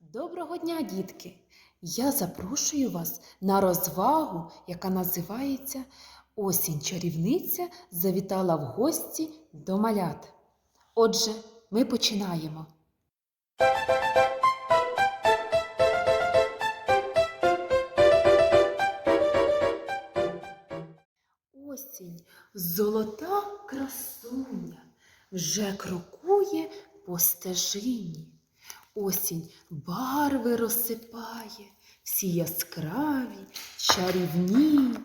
Доброго дня, дітки! Я запрошую вас на розвагу, яка називається Осінь чарівниця завітала в гості до малят. Отже, ми починаємо. Осінь, золота красуня, вже крокує по стежині. Осінь барви розсипає, всі яскраві, чарівні.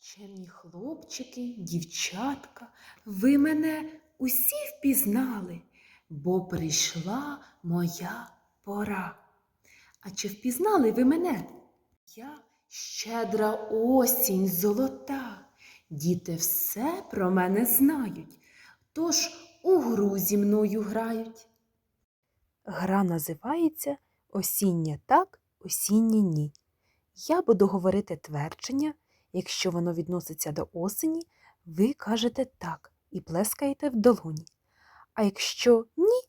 Чемні хлопчики, дівчатка, ви мене усі впізнали, бо прийшла моя пора. А чи впізнали ви мене? Я щедра осінь золота. Діти все про мене знають, тож у гру зі мною грають. Гра називається Осіннє так, осіннє ні. Я буду говорити твердження. Якщо воно відноситься до осені, ви кажете так і плескаєте в долоні. А якщо ні,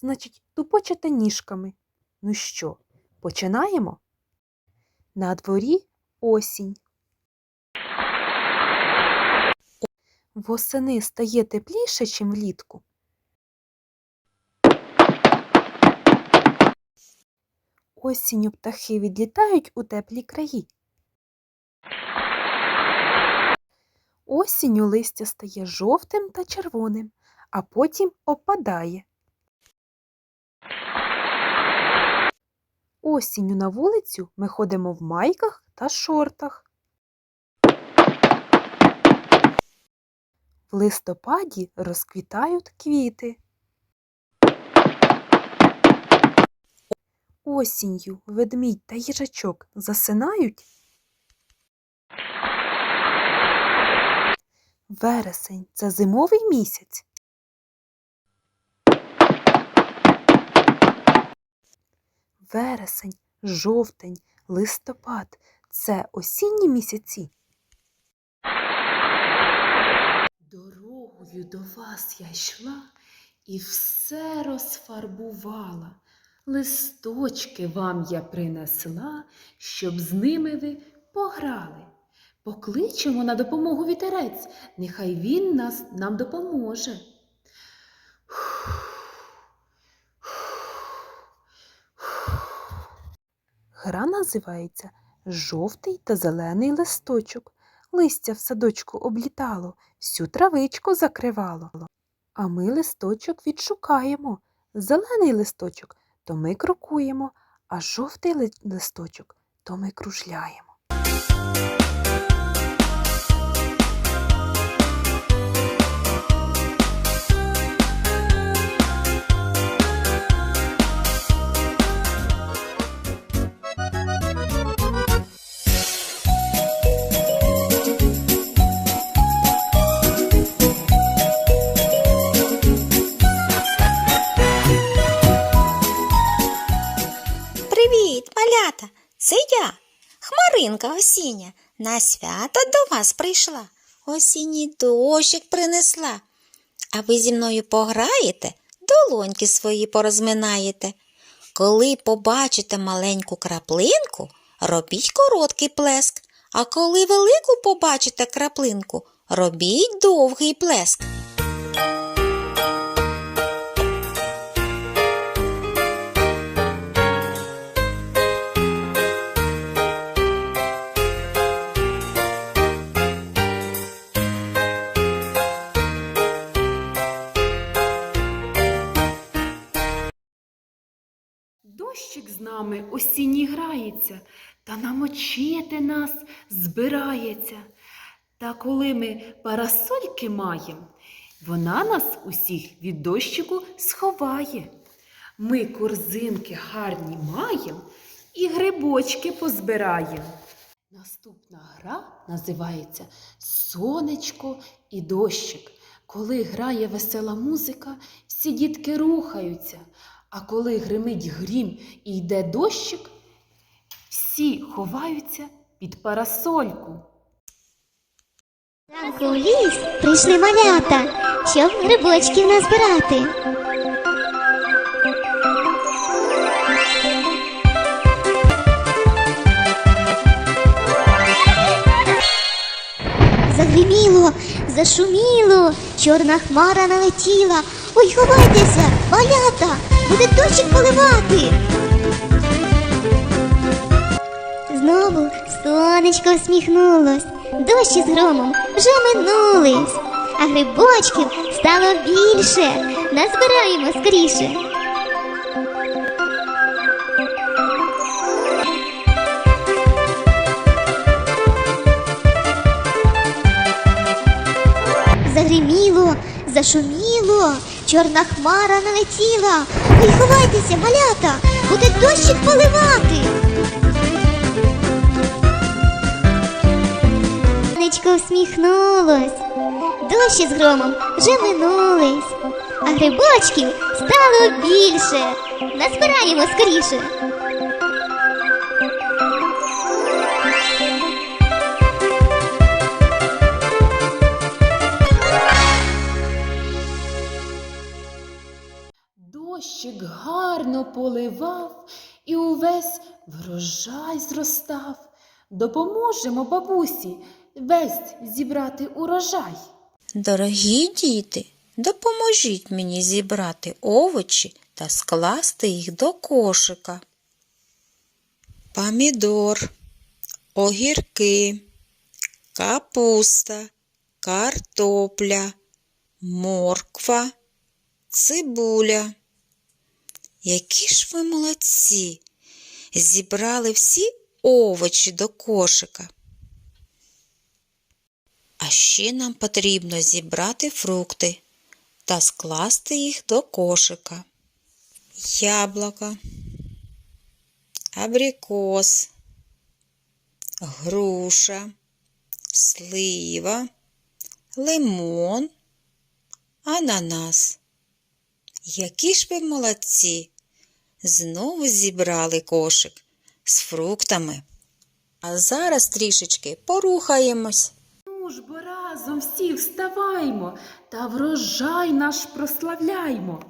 значить тупочете ніжками. Ну що, починаємо? На дворі осінь. Восени стає тепліше, чим влітку. Осінню птахи відлітають у теплі краї. Осінню листя стає жовтим та червоним, а потім опадає. Осінню на вулицю ми ходимо в майках та шортах. В листопаді розквітають квіти. Осінню ведмідь та їжачок засинають. Вересень це зимовий місяць. Вересень, жовтень, листопад це осінні місяці. Дорогою до вас я йшла і все розфарбувала. Листочки вам я принесла, щоб з ними ви пограли. Покличемо на допомогу вітерець, нехай він нас нам допоможе. Гра називається Жовтий та зелений листочок. Листя в садочку облітало, всю травичку закривало. А ми листочок відшукаємо. Зелений листочок то ми крокуємо, а жовтий листочок то ми кружляємо. Хмаринка осіння. На свято до вас прийшла. Осінній дощик принесла. А ви зі мною пограєте, долоньки свої порозминаєте. Коли побачите маленьку краплинку, робіть короткий плеск. А коли велику побачите краплинку, робіть довгий плеск. Нами осінній грається, та намочити нас збирається. Та коли ми парасольки маєм, вона нас усіх від дощику сховає. Ми корзинки гарні маєм і грибочки позбираєм. Наступна гра називається Сонечко і дощик. Коли грає весела музика, всі дітки рухаються. А коли гримить грім і йде дощик, всі ховаються під парасольку. У ліс прийшли малята, щоб грибочків назбирати. Загриміло, зашуміло, чорна хмара налетіла. Ой, ховайтеся, малята, буде дощик поливати. Знову сонечко всміхнулось, дощі з громом вже минулись, а грибочків стало більше, назбираємо скоріше. Загриміло, зашуміло, чорна хмара налетіла. Ой, ховайтеся, малята, буде дощик поливати. Сонечко всміхнулось, дощі з громом вже минулись, а грибочків стало більше. Назбираємо скоріше. Поливав і увесь врожай зростав. Допоможемо бабусі весь зібрати урожай. Дорогі діти, допоможіть мені зібрати овочі та скласти їх до кошика. Помідор, огірки, капуста, картопля, морква, цибуля. Які ж ви молодці! Зібрали всі овочі до кошика. А ще нам потрібно зібрати фрукти та скласти їх до кошика. Яблука, абрикос, груша, слива, лимон, ананас. Які ж ви молодці! Знову зібрали кошик з фруктами. А зараз трішечки порухаємось. Ну ж бо разом всі вставаймо та врожай наш прославляймо.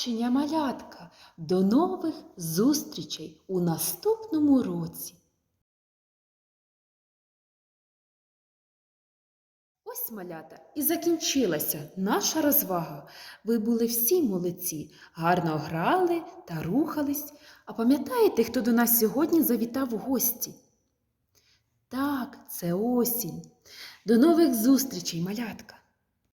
Побачення, малятка. До нових зустрічей у наступному році. Ось малята і закінчилася наша розвага. Ви були всі молодці, гарно грали та рухались. А пам'ятаєте, хто до нас сьогодні завітав у гості? Так, це осінь. До нових зустрічей, малятка!